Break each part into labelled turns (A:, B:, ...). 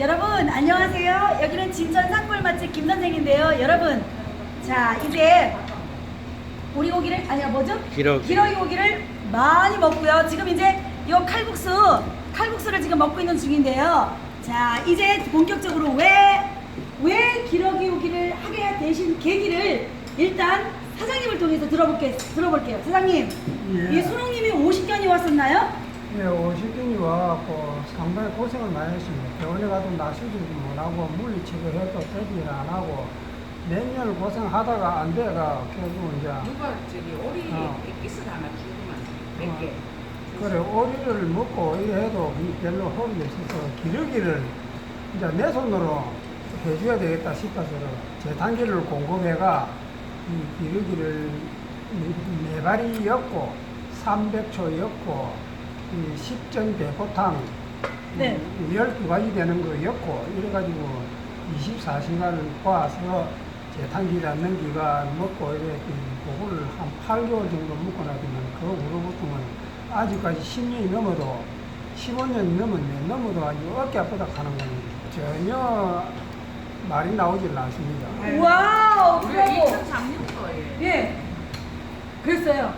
A: 여러분 안녕하세요. 여기는 진천 산골 맛집 김 선생인데요. 여러분 자 이제 오리 고기를 아니야 뭐죠?
B: 기러기.
A: 기러기 고기를 많이 먹고요. 지금 이제 이 칼국수 칼국수를 지금 먹고 있는 중인데요. 자 이제 본격적으로 왜 왜 기러기 고기를 하게 되신 계기를 일단 사장님을 통해서 들어볼게 들어볼게요. 사장님
C: 예.
A: 이 수롱님이 50견이 왔었나요?
C: 예, 50분이 와갖고 상당히 고생을 많이 했습니다. 병원에 가도 나서지도 못하고 물리치료 해도 되질 안 하고 몇 년을 고생하다가 안 돼가 결국 이제
D: 누가 저기 오리
C: 어.
D: 액기스 하나 주고만 몇 개.
C: 그래 오리를 먹고 이래도 별로 호흡이 없어서 기러기를 이제 내 손으로 해줘야 되겠다 싶어서 제 단계를 공급해가 이 기러기를 네 발이 였고 300초 였고 이 10전 대포탕
A: 네.
C: 12가지 되는 거였고 이래가지고 24시간을 봐서 제 단기라는 기간 먹고 이래 그거를 한 8개월 정도 먹고 나더니 그 후로부터는 아직까지 10년이 넘어도 15년 넘었네 넘어도 아주 어깨 아프다 하는 거는 전혀 말이 나오질 않습니다.
A: 와우
D: 우리가
A: 브라보
D: 2003년도에
A: 예. 그랬어요.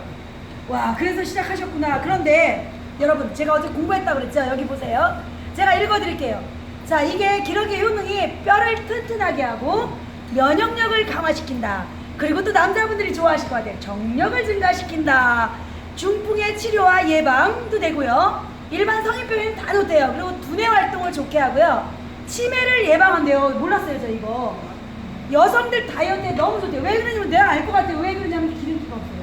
A: 와, 그래서 시작하셨구나. 그런데 여러분, 제가 어제 공부했다고 그랬죠? 여기 보세요. 제가 읽어드릴게요. 자, 이게 기러기 효능이 뼈를 튼튼하게 하고 면역력을 강화시킨다. 그리고 또 남자분들이 좋아하실 것 같아요. 정력을 증가시킨다. 중풍의 치료와 예방도 되고요. 일반 성인병에는 다 좋대요. 그리고 두뇌 활동을 좋게 하고요. 치매를 예방한대요. 몰랐어요, 저 이거. 여성들 다이어트에 너무 좋대요. 왜 그러냐면 내가 알 것 같아요. 왜 그러냐면 기름기가 없어요.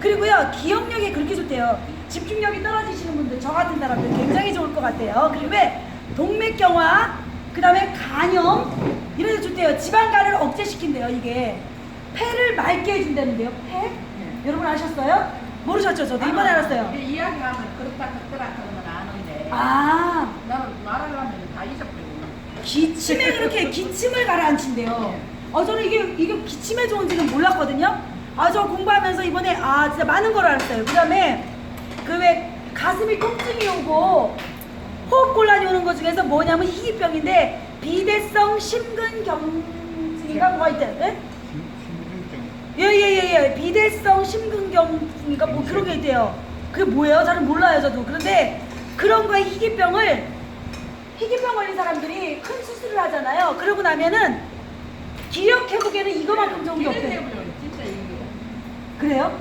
A: 그리고요, 기억력이 그렇게 좋대요. 집중력이 떨어지시는 분들, 저 같은 사람들 굉장히 좋을 것 같아요. 그리고 왜 동맥경화, 그 다음에 간염, 이런 데 좋대요. 지방간을 억제시킨대요, 이게. 폐를 맑게 해준다는데요, 폐? 여러분 아셨어요? 모르셨죠? 저도 이번에 알았어요.
D: 이게 이야기하면 그렇다 그렇더라 그러면 아는데
A: 아,
D: 나는 말하려면 다 잊어버리고
A: 기침에 그렇게 기침을 가라앉힌대요. 어 저는 이게 이게 기침에 좋은지는 몰랐거든요. 아 저 공부하면서 이번에 아 진짜 많은 걸 알았어요. 그 다음에 그왜 가슴이 통증이 오고 호흡 곤란이 오는 것 중에서 뭐냐면 희귀병인데 비대성 심근경증인가 뭐가 있대. 예? 예예 예 예 비대성 심근경증인가 뭐 그런 게 있대요. 그게 뭐예요? 저는 몰라요 저도. 그런데 그런 거에 희귀병을 희귀병 걸린 사람들이 큰 수술을 하잖아요. 그러고 나면은 기력 회복에는 이거만큼 좋은 게
D: 기를
A: 없대요. 그래요?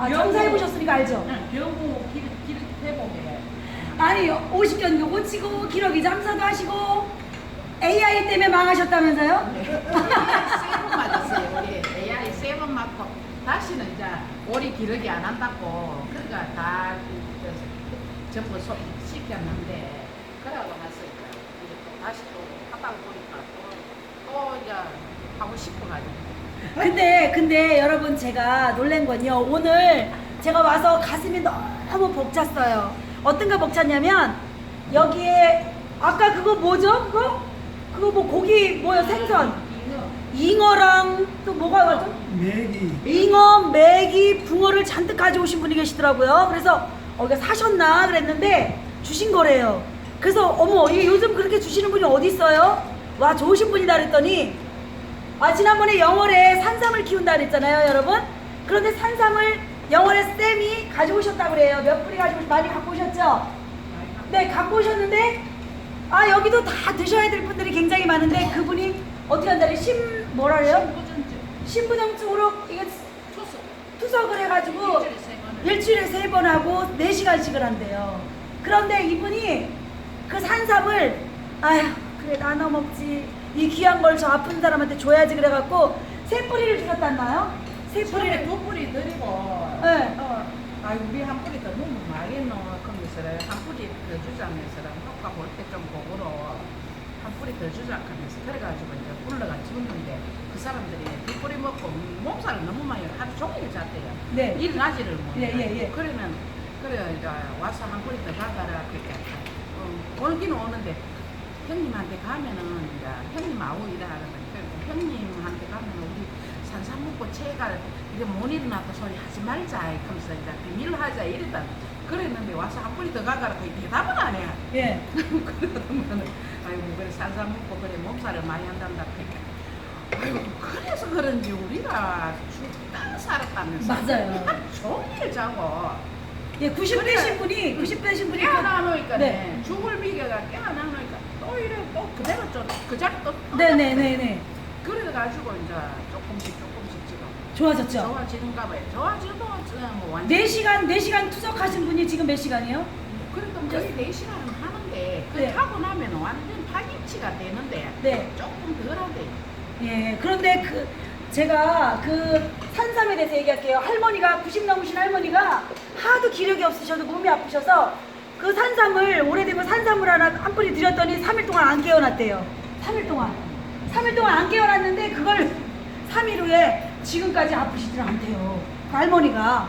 A: 아 점사해 보셨으니까 알죠?
D: 길 회복에
A: 아니 50견도 고치고 기러기 장사도 하시고 AI 때문에 망하셨다면서요?
D: 세번 맞았어요 우리. AI 세번 맞고. 다시는 이제 오리 기르기 안 한다고. 그러니까 다 그, 전부 소, 시켰는데 그러고 나서 이제 또 다시 또 하다 보니까 또, 또 이제 하고 싶어가지고
A: 근데 근데 여러분 제가 놀란 건요. 오늘 제가 와서 가슴이 너무 벅찼어요. 어떤가 벅찼냐면 여기에 아까 그거 뭐죠? 그거? 그거 뭐 고기 뭐요? 생선. 잉어랑 또 뭐가 가죠?
C: 맥이
A: 잉어 메기 붕어를 잔뜩 가져오신 분이 계시더라고요. 그래서 어 이거 사셨나 그랬는데 주신 거래요. 그래서 어머 이게 요즘 그렇게 주시는 분이 어디 있어요? 와 좋으신 분이다 그랬더니 아 지난번에 영월에 산삼을 키운다 그랬잖아요 여러분. 그런데 산삼을 영월에 쌤이 가져오셨다고 그래요. 몇 뿌리 가지고 많이 갖고 오셨죠? 네 갖고 오셨는데 아 여기도 다 드셔야 될 분들이 굉장히 많은데 그분이 어떻게 한다래 심 뭐라 그래요? 신부정증으로 이게
D: 투석.
A: 투석을 해가지고
D: 일주일에 세 번을
A: 일주일에 세번 하고 네 시간씩을 한대요. 그런데 이분이 그 산삼을 아휴 그래 나눠 먹지 이 귀한 걸 저 아픈 사람한테 줘야지 그래갖고 세 뿌리를 주셨단나요? 세
D: 뿌리를 두 뿌리 드리고
A: 네.
D: 어, 아 우리 한 뿌리 더 너무 많겠노 그러면서 한 뿌리 더 주자면서 효과 볼 때 좀 보고로 한 뿌리 더 주자 하면서 그래가지고 이제 불러가 줬는데 그 사람들이 두 뿌리 먹고 몸살을 너무 많이 하루 종일 잤대요
A: 네.
D: 일어나지를 못해
A: 예, 예, 예.
D: 그러면 그래 이제 와서 한 뿌리 더 가가라 그렇게 어, 오기는 오는데 형님한테 가면은 이제 형님 아우 일하는 거 형님한테 가면 우리 산삼 먹고 체가 이게 못 일어났다 소리 하지 말자 하면서 이제 비밀로 하자 이랬다 그랬는데 와서 한 뿌리 더 가가라 그 대답은 안 해.
A: 예.
D: 그러더만은 아이고 그래 산삼 먹고 그래 몸살을 많이 한단다 그러니까 아이고 그래서 그런지 우리가 죽다 살았다면서
A: 맞아요.
D: 종일 자고
A: 예, 90
D: 그래.
A: 되신 분이 90 되신 분이
D: 깨어나 놓으니까
A: 네.
D: 네. 죽을 비교가 깨어나 놓으니까 또 이래 또 그대로 좀그 자리 또
A: 네네네네.
D: 그래가지고 이제 조금씩 조금씩 지금
A: 좋아졌죠?
D: 좋아지는가 봐요 좋아져도 뭐 완전
A: 4시간 4시간 투석하신 분이 지금 몇 시간이요?
D: 그래도 거의 4시간은 하는데 그
A: 네.
D: 하고 나면 완전 파김치가 되는데
A: 네.
D: 조금 덜하대
A: 예, 그런데 그 제가 그 산삼에 대해서 얘기할게요. 할머니가 90 넘으신 할머니가 하도 기력이 없으셔도 몸이 아프셔서 그 산삼을 오래되면 산삼을 하나 한 뿌리 드렸더니 3일 동안 안 깨어났대요. 3일 동안. 3일 동안 안 깨어났는데 그걸 3일 후에 지금까지 아프시질 않대요. 그 할머니가.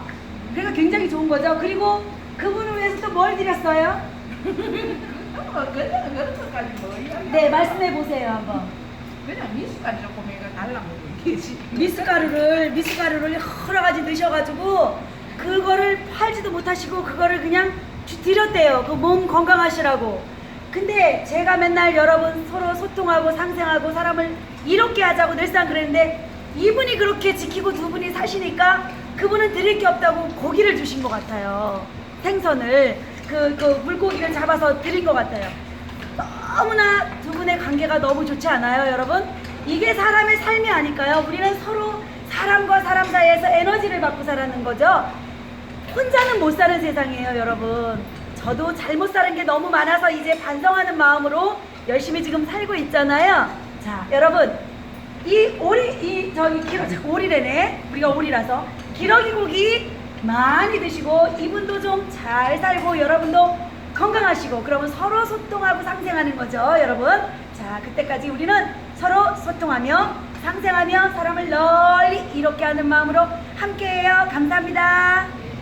A: 그러니까 굉장히 좋은 거죠. 그리고 그분을 위해서 또 뭘 드렸어요?
D: 뭐 그냥 그런 것까지 뭐 이야기
A: 네, 말씀해 보세요, 한번.
D: 그냥 미숫가루 조금 해가 달라고 얘기지
A: 미숫가루를 미숫가루를 여러 가지 넣으셔가지고 그거를 팔지도 못하시고 그거를 그냥 주- 드렸대요. 그 몸 건강하시라고. 근데 제가 맨날 여러분 서로 소통하고 상생하고 사람을 이롭게 하자고 늘상 그랬는데 이분이 그렇게 지키고 두 분이 사시니까 그분은 드릴 게 없다고 고기를 주신 것 같아요. 생선을 그, 그 물고기를 잡아서 드린 것 같아요. 너무나 두 분의 관계가 너무 좋지 않아요, 여러분? 이게 사람의 삶이 아닐까요? 우리는 서로 사람과 사람 사이에서 에너지를 받고 살아는 거죠. 혼자는 못 사는 세상이에요, 여러분. 저도 잘못 사는 게 너무 많아서 이제 반성하는 마음으로 열심히 지금 살고 있잖아요. 자, 여러분. 이 오리, 이, 저기, 기러, 오리래네. 우리가 오리라서. 기러기 고기 많이 드시고, 이분도 좀 잘 살고, 여러분도 건강하시고, 그러면 서로 소통하고 상생하는 거죠, 여러분. 자, 그때까지 우리는 서로 소통하며, 상생하며, 사람을 널리 이롭게 하는 마음으로 함께해요. 감사합니다.